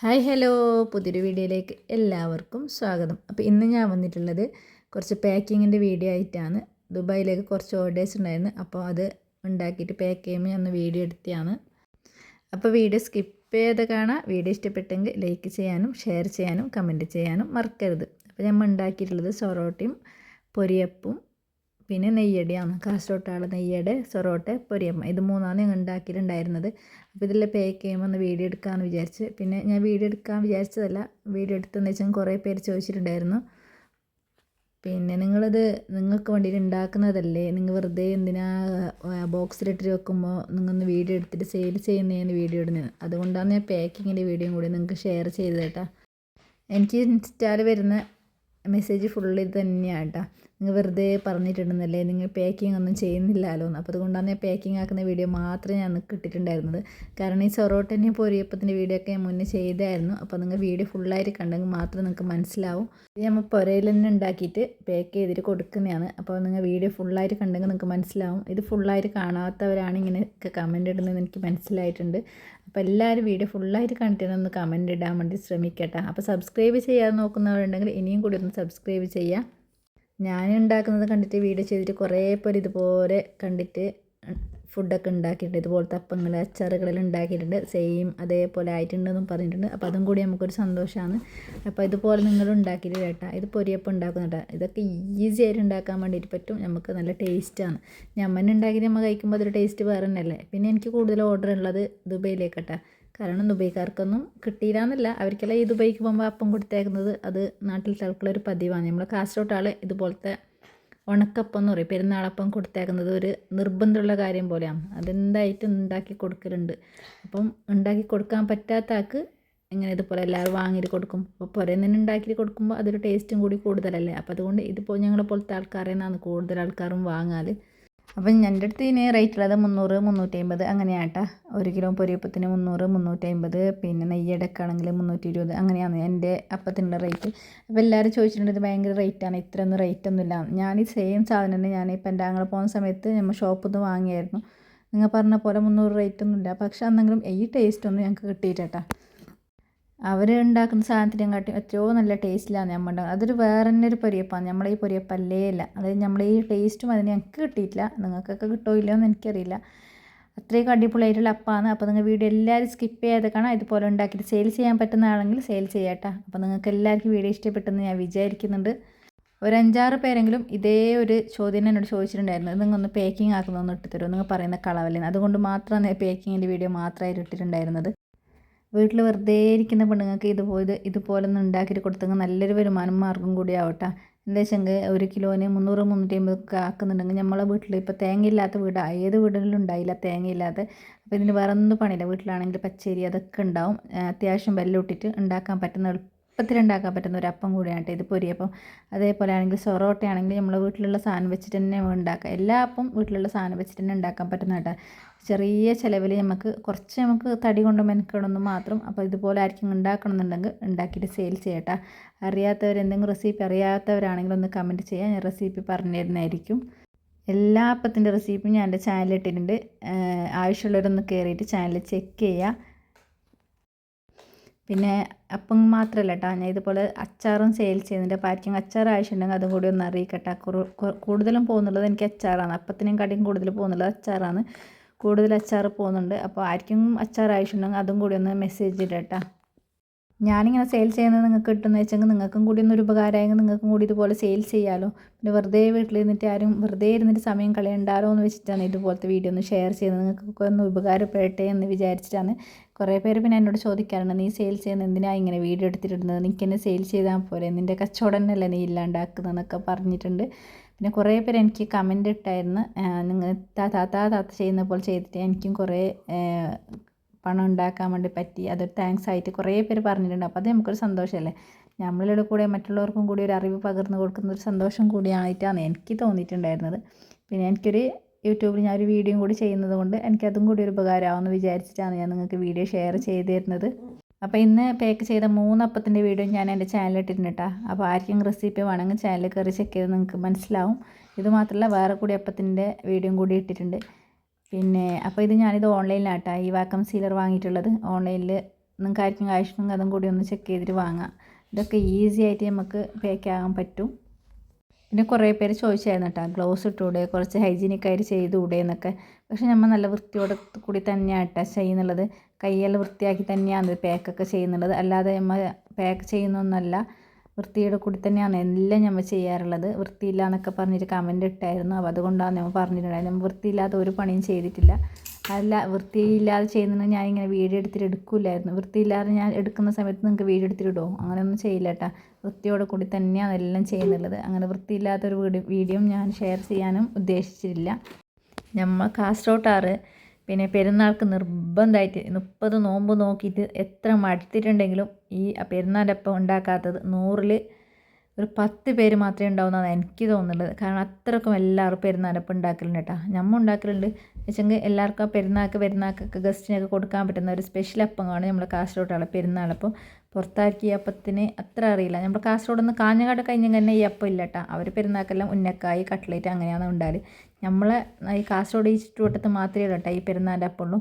Hi hello പുതിയൊരു വീഡിയോയിലേക്ക് എല്ലാവർക്കും സ്വാഗതം. അപ്പോൾ ഇന്ന് ഞാൻ വന്നിട്ടുള്ളത് കുറച്ച് പാക്കിങ്ങിന്റെ വീഡിയോ ആയിട്ടാണ്. ദുബായിലേക്ക് കുറച്ച് ഓർഡേഴ്സ് ഉണ്ടായിരുന്നു. അപ്പോൾ അത് ഉണ്ടാക്കിയിട്ട് പാക്ക് ചെയ്യുമ്പോൾ ഞാൻ വീഡിയോ എടുത്തതാണ്. അപ്പോൾ വീഡിയോ സ്കിപ്പ് ചെയ്ത് കാണാം. വീഡിയോ ഇഷ്ടപ്പെട്ടെങ്കിൽ ലൈക്ക് ചെയ്യാനും ഷെയർ ചെയ്യാനും കമന്റ് ചെയ്യാനും മറക്കരുത്. അപ്പോൾ നമ്മൾ ഉണ്ടാക്കിയിട്ടുള്ളത് സൊറോട്ടയും പൊരിയപ്പും പിന്നെ നെയ്യടിയാണ്. കാസർഗോട്ടാള നെയ്യട സൊറോട്ട പൊരിയമ്മ. ഇത് മൂന്നാണ് ഞങ്ങൾ ഉണ്ടാക്കിയിട്ടുണ്ടായിരുന്നത്. അപ്പോൾ ഇതിൽ പേക്ക് ചെയ്യുമ്പോൾ ഒന്ന് വീഡിയോ എടുക്കാമെന്ന് വിചാരിച്ച്. പിന്നെ ഞാൻ വീഡിയോ എടുക്കാൻ വിചാരിച്ചതല്ല. വീഡിയോ എടുത്തെന്ന് വെച്ചാൽ കുറേ പേര് ചോദിച്ചിട്ടുണ്ടായിരുന്നു. പിന്നെ നിങ്ങളിത് നിങ്ങൾക്ക് വേണ്ടിയിട്ട് ഉണ്ടാക്കുന്നതല്ലേ? നിങ്ങൾ വെറുതെ എന്തിനാ ബോക്സിലിട്ട് വെക്കുമ്പോൾ നിങ്ങളൊന്ന് വീഡിയോ എടുത്തിട്ട് സെയിൽ ചെയ്യുന്നതിന് വീഡിയോ ഇടുന്നത് അതുകൊണ്ടാണ് ഞാൻ പാക്കിങ്ങിന്റെ വീഡിയോയും കൂടി നിങ്ങൾക്ക് ഷെയർ ചെയ്തത് കേട്ടോ. എനിക്ക് ഇൻസ്റ്റാൽ വരുന്ന മെസ്സേജ് ഫുള്ള് ഇത് തന്നെയാണ് കേട്ടോ നിങ്ങൾ വെറുതെ പറഞ്ഞിട്ടുണ്ടെന്നല്ലേ നിങ്ങൾ പാക്കിംഗ് ഒന്നും ചെയ്യുന്നില്ലല്ലോ എന്ന്. അപ്പോൾ അതുകൊണ്ടാണ് ഞാൻ പാക്കിംഗ് ആക്കുന്ന വീഡിയോ മാത്രമേ ഞാൻ കിട്ടിയിട്ടുണ്ടായിരുന്നത്. കാരണം ഈ സൊറോട്ടനെ പൊരിയപ്പത്തിന്റെ വീഡിയോ ഒക്കെ ഞാൻ മുന്നേ ചെയ്തായിരുന്നു. അപ്പോൾ നിങ്ങൾ വീഡിയോ ഫുള്ളായിട്ട് കണ്ടെങ്കിൽ മാത്രം നിങ്ങൾക്ക് മനസ്സിലാവും. ഇത് നമ്മൾ പുരയിൽ തന്നെ ഉണ്ടാക്കിയിട്ട് പാക്ക് ചെയ്തിട്ട് കൊടുക്കുന്നതാണ്. അപ്പോൾ നിങ്ങൾ വീഡിയോ ഫുള്ളായിട്ട് കണ്ടെങ്കിൽ നിങ്ങൾക്ക് മനസ്സിലാവും. ഇത് ഫുള്ളായിട്ട് കാണാത്തവരാണ് ഇങ്ങനെയൊക്കെ കമന്റ് ഇടുന്നതെന്ന് എനിക്ക് മനസ്സിലായിട്ടുണ്ട്. അപ്പോൾ എല്ലാവരും വീഡിയോ ഫുള്ളായിട്ട് കണ്ടിട്ട് ഒന്ന് കമന്റ് ഇടാൻ വേണ്ടി ശ്രമിക്കട്ടെ. അപ്പോൾ സബ്സ്ക്രൈബ് ചെയ്യാതെ നോക്കുന്നവരുണ്ടെങ്കിൽ ഇനിയും കൂടി ഒന്ന് സബ്സ്ക്രൈബ് ചെയ്യാം. ഞാൻ ഉണ്ടാക്കുന്നത് കണ്ടിട്ട് വീഡിയോ ചെയ്തിട്ട് കുറേ പേര് ഇതുപോലെ കണ്ടിട്ട് ഫുഡൊക്കെ ഉണ്ടാക്കിയിട്ടുണ്ട്. ഇതുപോലത്തെ അപ്പങ്ങൾ അച്ചാറുകളെല്ലാം ഉണ്ടാക്കിയിട്ടുണ്ട്. സെയിം അതേപോലെ ആയിട്ടുണ്ടെന്നും പറഞ്ഞിട്ടുണ്ട്. അപ്പോൾ അതും കൂടി നമുക്കൊരു സന്തോഷമാണ് അപ്പോൾ ഇതുപോലെ നിങ്ങൾ ഉണ്ടാക്കിയിട്ട് കേട്ടോ. ഇത് പൊരിയപ്പം ഉണ്ടാക്കുന്നുണ്ട് ഇതൊക്കെ ഈസി ആയിട്ട് ഉണ്ടാക്കാൻ വേണ്ടിയിട്ട് പറ്റും. നമുക്ക് നല്ല ടേസ്റ്റാണ് ഞമ്മൻ ഉണ്ടാക്കി നമ്മൾ കഴിക്കുമ്പോൾ അതൊരു ടേസ്റ്റ് വേറെ തന്നെയല്ലേ? പിന്നെ എനിക്ക് കൂടുതൽ ഓർഡർ ഉള്ളത് ദുബൈയിലേക്കട്ടെ കാരണം ദുബൈക്കാർക്കൊന്നും കിട്ടിയില്ലാന്നല്ല. അവർക്കെല്ലാം ഈ ദുബൈക്ക് പോകുമ്പോൾ അപ്പം കൊടുത്തേക്കുന്നത്. അത് നാട്ടിൽ തൽക്കുള്ള ഒരു പതിവാണ്. നമ്മൾ കാസർഗോഡ് ആൾ ഇതുപോലത്തെ ഉണക്കപ്പം എന്ന് പറയും. പെരുന്നാളപ്പം കൊടുത്തേക്കുന്നത് ഒരു നിർബന്ധമുള്ള കാര്യം പോലെയാണ്. അതെന്തായിട്ടും ഉണ്ടാക്കി കൊടുക്കലുണ്ട്. അപ്പം ഉണ്ടാക്കി കൊടുക്കാൻ പറ്റാത്ത ആൾക്ക് ഇങ്ങനെ ഇതുപോലെ എല്ലാവരും വാങ്ങിയിട്ട് കൊടുക്കും. അപ്പോൾ പുരയിൽ നിന്ന് ഉണ്ടാക്കിയിട്ട് കൊടുക്കുമ്പോൾ അതൊരു ടേസ്റ്റും കൂടി കൂടുതലല്ലേ? അപ്പോൾ അതുകൊണ്ട് ഇതിപ്പോൾ ഞങ്ങളെ പോലത്തെ ആൾക്കാരെ നിന്നാണ് കൂടുതൽ ആൾക്കാരും വാങ്ങാൽ അപ്പം എന്റെ അടുത്ത് ഇതിന് റേറ്റ് ഉള്ളത് മുന്നൂറ് മുന്നൂറ്റി അമ്പത് അങ്ങനെയാട്ടാ. ഒരു കിലോ പൊരിയപ്പത്തിന് മുന്നൂറ് മുന്നൂറ്റി അമ്പത് പിന്നെ നെയ്യടക്കാണെങ്കിൽ മുന്നൂറ്റി ഇരുപത് അങ്ങനെയാണ് എന്റെ അപ്പത്തിനുള്ള റേറ്റ് അപ്പോൾ എല്ലാവരും ചോദിച്ചിട്ടുണ്ട് ഇത് ഭയങ്കര റേറ്റാണ് ഇത്രയൊന്നും റേറ്റ് ഒന്നുമില്ല ഞാൻ ഈ സെയിം സാധനം തന്നെ ഇപ്പം എന്റെ അങ്ങനെ പോകുന്ന സമയത്ത് നമ്മൾ ഷോപ്പിൽ നിന്ന് വാങ്ങിയായിരുന്നു. നിങ്ങൾ പറഞ്ഞ പോലെ മുന്നൂറ് റേറ്റ് ഒന്നുമില്ല പക്ഷേ അന്നെങ്കിലും ഈ ടേസ്റ്റ് ഒന്നും ഞങ്ങൾക്ക് കിട്ടിയിട്ടാ അവർ ഉണ്ടാക്കുന്ന സാധനത്തിനെ കാട്ടി എത്രയോ നല്ല ടേസ്റ്റിലാണ് നമ്മൾ ഉണ്ടാക്കുന്നത് അതൊരു വേറെ തന്നെ ഒരു പൊരിയപ്പാണ് നമ്മളെ ഈ പൊരിയപ്പല്ലേ ഇല്ല. അതായത് നമ്മളെ ഈ ടേസ്റ്റും അതിന് ഞങ്ങൾക്ക് കിട്ടിയിട്ടില്ല. നിങ്ങൾക്കൊക്കെ കിട്ടോ ഇല്ലയോ എന്ന് എനിക്കറിയില്ല. അത്രയും അടിപൊളിയായിട്ടുള്ള അപ്പാണ്. അപ്പോൾ നിങ്ങൾ വീഡിയോ എല്ലാവരും സ്കിപ്പ് ചെയ്യാതെ കാണാം. ഇതുപോലെ ഉണ്ടാക്കിയിട്ട് സെയിൽ ചെയ്യാൻ പറ്റുന്നതാണെങ്കിൽ സെയിൽ ചെയ്യാട്ടോ. അപ്പോൾ നിങ്ങൾക്ക് എല്ലാവർക്കും വീഡിയോ ഇഷ്ടപ്പെട്ടെന്ന് ഞാൻ വിചാരിക്കുന്നുണ്ട്. ഒരു അഞ്ചാറ് പേരെങ്കിലും ഇതേ ഒരു ചോദ്യം എന്നോട് ചോദിച്ചിട്ടുണ്ടായിരുന്നു. നിങ്ങൾ ഒന്ന് പാക്കിംഗ് ആക്കുന്നൊന്ന് ഇട്ട് തരുമോ നിങ്ങൾ പറയുന്ന കളവല്ലേ അതുകൊണ്ട് മാത്രമാണ് പാക്കിങ്ങിന്റെ വീഡിയോ മാത്രമായിട്ട് ഇട്ടിട്ടുണ്ടായിരുന്നത്. വീട്ടിൽ വെറുതെ ഇരിക്കുന്ന പെണ്ണുങ്ങൾക്ക് ഇതുപോലെ ഇതുപോലെ ഒന്ന് ഉണ്ടാക്കിയിട്ട് കൊടുത്തെങ്കിൽ നല്ലൊരു വരുമാനം മാർഗം കൂടി ആവട്ടെ എന്താ വെച്ചെങ്കിൽ ഒരു കിലോന് മുന്നൂറ് മുന്നൂറ്റി അമ്പതൊക്കെ ആക്കുന്നുണ്ടെങ്കിൽ നമ്മളെ വീട്ടിൽ ഇപ്പോൾ തേങ്ങയില്ലാത്ത വീട് ഏത് വീടുകളിലും ഉണ്ടായില്ല തേങ്ങയില്ലാത്ത അപ്പോൾ ഇതിന് വേറെ ഒന്നും പണിയില്ല? വീട്ടിലാണെങ്കിൽ പച്ചരി അതൊക്കെ ഉണ്ടാവും. അത്യാവശ്യം വെല്ലൂട്ടിട്ട് ഉണ്ടാക്കാൻ പറ്റുന്ന എളുപ്പത്തിൽ ഉണ്ടാക്കാൻ പറ്റുന്ന ഒരു അപ്പം കൂടിയാണ് ഇത് പൊരിയപ്പം. അതേപോലെ ആണെങ്കിൽ സൊറോട്ട ആണെങ്കിൽ നമ്മളെ വീട്ടിലുള്ള സാധനം വെച്ചിട്ട് തന്നെ ഉണ്ടാക്കുക എല്ലാ അപ്പം വീട്ടിലുള്ള സാധനം വെച്ചിട്ട് തന്നെ ഉണ്ടാക്കാൻ പറ്റുന്ന കേട്ടോ ചെറിയ ചിലവിൽ നമുക്ക് കുറച്ച് നമുക്ക് തടി കൊണ്ട് മെനക്കണമെന്ന് മാത്രം അപ്പോൾ ഇതുപോലെ ആയിരിക്കും ഉണ്ടാക്കണമെന്നുണ്ടെങ്കിൽ ഉണ്ടാക്കിയിട്ട് സെയിൽ ചെയ്യട്ടെ. അറിയാത്തവർ എന്തെങ്കിലും റെസിപ്പി അറിയാത്തവരാണെങ്കിൽ ഒന്ന് കമന്റ് ചെയ്യാം. ഞാൻ റെസിപ്പി പറഞ്ഞു തരുന്നതായിരിക്കും എല്ലാ അപ്പത്തിന്റെ റെസിപ്പിയും ഞാൻ എന്റെ ചാനലിൽ ഇട്ടിട്ടുണ്ട്. ആവശ്യമുള്ളവരൊന്ന് കയറിയിട്ട് ചാനൽ ചെക്ക് ചെയ്യുക പിന്നെ അപ്പം മാത്രമല്ല കേട്ടോ ഞാൻ ഇതുപോലെ അച്ചാറും സെയിൽ ചെയ്യുന്നുണ്ട്. അപ്പോൾ ആർക്കും അച്ചാർ ആവശ്യമുണ്ടെങ്കിൽ അതും കൂടി ഒന്ന് അറിയിക്കട്ടെ. കൂടുതലും പോകുന്നുള്ളത് എനിക്ക് അച്ചാറാണ്. അപ്പത്തിനും കടിയും കൂടുതൽ പോകുന്നുള്ളത് അച്ചാറാണ്. കൂടുതൽ അച്ചാർ പോകുന്നുണ്ട്. അപ്പോൾ ആർക്കും അച്ചാർ ആവശ്യമുണ്ടെങ്കിൽ അതും കൂടി ഒന്ന് മെസ്സേജ് ഇടട്ടാ ഞാനിങ്ങനെ സെയിൽ ചെയ്യുന്നത് നിങ്ങൾക്ക് കിട്ടുന്ന വെച്ചെങ്കിൽ നിങ്ങൾക്കും കൂടി ഒന്നൊരു ഉപകാരമായെങ്കിൽ നിങ്ങൾക്കും കൂടി ഇതുപോലെ സെയിൽ ചെയ്യാമല്ലോ പിന്നെ വെറുതെ വീട്ടിൽ ഇരുന്നിട്ട് ആരും വെറുതെ ഇരുന്നിട്ട് സമയം കളയണ്ടാലോ എന്ന് വെച്ചിട്ടാണ് ഇതുപോലത്തെ വീഡിയോ ഒന്ന് ഷെയർ ചെയ്യുന്നത്. നിങ്ങൾക്കൊക്കെ ഒന്ന് ഉപകാരപ്പെടട്ടെ എന്ന് വിചാരിച്ചിട്ടാണ്. കുറേ പേര് പിന്നെ എന്നോട് ചോദിക്കാറുണ്ട് നീ സെയിൽ ചെയ്യുന്ന എന്തിനാണ് ഇങ്ങനെ വീഡിയോ എടുത്തിട്ടുണ്ടെന്ന് നിനക്ക് സെയിൽ ചെയ്താൽ പോരെ. നിന്റെ കച്ചവടം തന്നെയല്ലേ നീ ഇല്ലാണ്ടാക്കുന്നതെന്നൊക്കെ പറഞ്ഞിട്ടുണ്ട്. പിന്നെ കുറേ പേര് എനിക്ക് കമന്റ് ഇട്ടായിരുന്നു. നിങ്ങൾ താത്ത താത്ത ചെയ്യുന്ന പോലെ ചെയ്തിട്ട് എനിക്കും കുറേ പണം ഉണ്ടാക്കാൻ വേണ്ടി പറ്റി. അതൊരു താങ്ക്സ് ആയിട്ട് കുറേ പേര് പറഞ്ഞിട്ടുണ്ട്. അപ്പോൾ അത് നമുക്കൊരു സന്തോഷമല്ലേ നമ്മളിലൂടെ കൂടെ മറ്റുള്ളവർക്കും കൂടി ഒരു അറിവ് പകർന്നു കൊടുക്കുന്ന ഒരു സന്തോഷം കൂടിയായിട്ടാണ് എനിക്ക് തോന്നിയിട്ടുണ്ടായിരുന്നത്. പിന്നെ എനിക്കൊരു യൂട്യൂബിൽ ഞാൻ ഒരു വീഡിയോ കൂടി ചെയ്യുന്നത് കൊണ്ട് എനിക്കതും കൂടി ഒരു ഉപകാരമാവുമെന്ന് വിചാരിച്ചിട്ടാണ് ഞാൻ നിങ്ങൾക്ക് വീഡിയോ ഷെയർ ചെയ്ത് തരുന്നത്. അപ്പോൾ ഇന്ന് പാക്ക് ചെയ്ത മൂന്നപ്പത്തിന്റെ വീഡിയോ ഞാൻ എന്റെ ചാനലിൽ ഇട്ടിട്ടുണ്ട് അപ്പോൾ ആർക്കും റെസിപ്പി വേണമെങ്കിൽ ചാനൽ കയറി ചെക്ക് ചെയ്ത് നിങ്ങൾക്ക് മനസ്സിലാവും. ഇത് മാത്രമല്ല വേറെ കൂടി അപ്പത്തിന്റെ വീഡിയോയും കൂടി ഇട്ടിട്ടുണ്ട്. പിന്നെ അപ്പോൾ ഇത് ഞാനിത് ഓൺലൈനിലാട്ടാ ഈ വാക്കം സീലർ വാങ്ങിയിട്ടുള്ളത്. ഓൺലൈനിൽ നിങ്ങൾക്ക് ആർക്കും ആവശ്യമെങ്കിൽ അതും കൂടി ഒന്ന് ചെക്ക് ചെയ്തിട്ട് വാങ്ങാം. ഇതൊക്കെ ഈസി ആയിട്ട് നമുക്ക് പാക്ക് ആകാൻ പറ്റും. പിന്നെ കുറേ പേര് ചോദിച്ചായിരുന്നു കേട്ടോ ഗ്ലൗസ് ഇട്ടൂടെ കുറച്ച് ഹൈജീനിക്കായിട്ട് ചെയ്തുകൂടെ എന്നൊക്കെ. പക്ഷെ നമ്മൾ നല്ല വൃത്തിയോടെ കൂടി തന്നെയാണ് ടച്ച് ചെയ്യുന്നുള്ളത്. കൈയെല്ലാം വൃത്തിയാക്കി തന്നെയാണ് പാക്കൊക്കെ ചെയ്യുന്നുള്ളത് അല്ലാതെ നമ്മൾ പാക്ക് ചെയ്യുന്നൊന്നല്ല വൃത്തിയുടെ കൂടി തന്നെയാണ് എല്ലാം നമ്മൾ ചെയ്യാറുള്ളത്. വൃത്തിയില്ല എന്നൊക്കെ പറഞ്ഞിട്ട് കമന്റ് ഇട്ടായിരുന്നു. അപ്പോൾ അതുകൊണ്ടാണ് നമ്മൾ പറഞ്ഞിട്ടുണ്ടായത് നമ്മൾ വൃത്തിയില്ലാത്ത ഒരു പണിയും ചെയ്തിട്ടില്ല. അല്ല വൃത്തിയില്ലാതെ ഞാൻ ഇങ്ങനെ വീഡിയോ എടുത്തിട്ട് എടുക്കില്ലായിരുന്നു വൃത്തിയില്ലാതെ ഞാൻ എടുക്കുന്ന സമയത്ത് നിങ്ങൾക്ക് വീഡിയോ എടുത്തിട്ട് ഇടുമോ അങ്ങനെയൊന്നും ചെയ്യില്ല കേട്ടോ വൃത്തിയോടെ കൂടി തന്നെയാണ് എല്ലാം ചെയ്യുന്നുള്ളത് അങ്ങനെ വൃത്തിയില്ലാത്തൊരു വീഡിയോ ഞാൻ ഷെയർ ചെയ്യാനും ഉദ്ദേശിച്ചിട്ടില്ല. നമ്മൾ കാസർഗോട്ടാറ് പിന്നെ പെരുന്നാൾക്ക് നിർബന്ധമായിട്ട് മുപ്പത് നോമ്പ് നോക്കിയിട്ട് എത്ര മടുത്തിട്ടുണ്ടെങ്കിലും ഈ പെരുന്നാളപ്പം ഉണ്ടാക്കാത്തത് നൂറിൽ ഒരു പത്ത് പേര് മാത്രമേ ഉണ്ടാവുന്നതാണ് എനിക്ക് തോന്നുന്നത്. കാരണം അത്രക്കും എല്ലാവരും പെരുന്നാളപ്പം ഉണ്ടാക്കലുണ്ട് കേട്ടോ. നമ്മൾ ഉണ്ടാക്കലുണ്ട്. വെച്ചെങ്കിൽ എല്ലാവർക്കും ആ പെരുന്നാൾക്ക് പെരുന്നാൾക്കൊക്കെ ഗസ്റ്റിനൊക്കെ കൊടുക്കാൻ പറ്റുന്ന ഒരു സ്പെഷ്യൽ അപ്പമാണ് നമ്മൾ പെരുന്നാൾ. അപ്പോൾ പുറത്താക്കിയ അപ്പത്തിന് അത്ര അറിയില്ല. നമ്മൾ കാസർഗോഡ് നിന്ന് കാഞ്ഞങ്ങാട് കഴിഞ്ഞ തന്നെ ഈ അപ്പം ഇല്ല കേട്ടോ അവർ പെരുന്നാൾക്കെല്ലാം ഉന്നക്കായി കട്ട്ലേറ്റ് അങ്ങനെയാണ് ഉണ്ടാൽ. നമ്മളെ ഈ കാസർഗോഡ് ഈ ചുറ്റുവട്ടത്ത് മാത്രമേ കേട്ടോ ഈ പെരുന്നാളിന്റെ അപ്പമുള്ളൂ.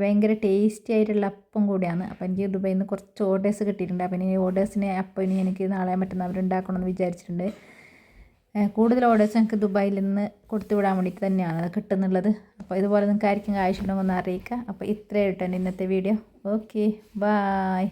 ഭയങ്കര ടേസ്റ്റി ആയിട്ടുള്ള അപ്പം കൂടിയാണ്. അപ്പം എനിക്ക് ദുബൈയിൽ നിന്ന് കുറച്ച് ഓർഡേഴ്സ് കിട്ടിയിട്ടുണ്ട്. അപ്പം ഇനി ഓർഡേഴ്സിന് അപ്പം ഇനി എനിക്ക് നാളെ മറ്റന്നാൾ ഉണ്ടാക്കണമെന്ന് വിചാരിച്ചിട്ടുണ്ട്. കൂടുതൽ ഓർഡേഴ്സ് ഞങ്ങൾക്ക് ദുബായിൽ നിന്ന് കൊടുത്തു വിടാൻ വേണ്ടിയിട്ട് തന്നെയാണ് അത് കിട്ടുന്നുള്ളത്. അപ്പോൾ ഇതുപോലെ നിങ്ങൾക്ക് ആയിരിക്കും ആവശ്യമുണ്ടെങ്കിൽ ഒന്ന് അറിയിക്കുക. അപ്പോൾ ഇത്രയേ ഇട്ടോ ഇന്നത്തെ വീഡിയോ ഓക്കെ ബായ്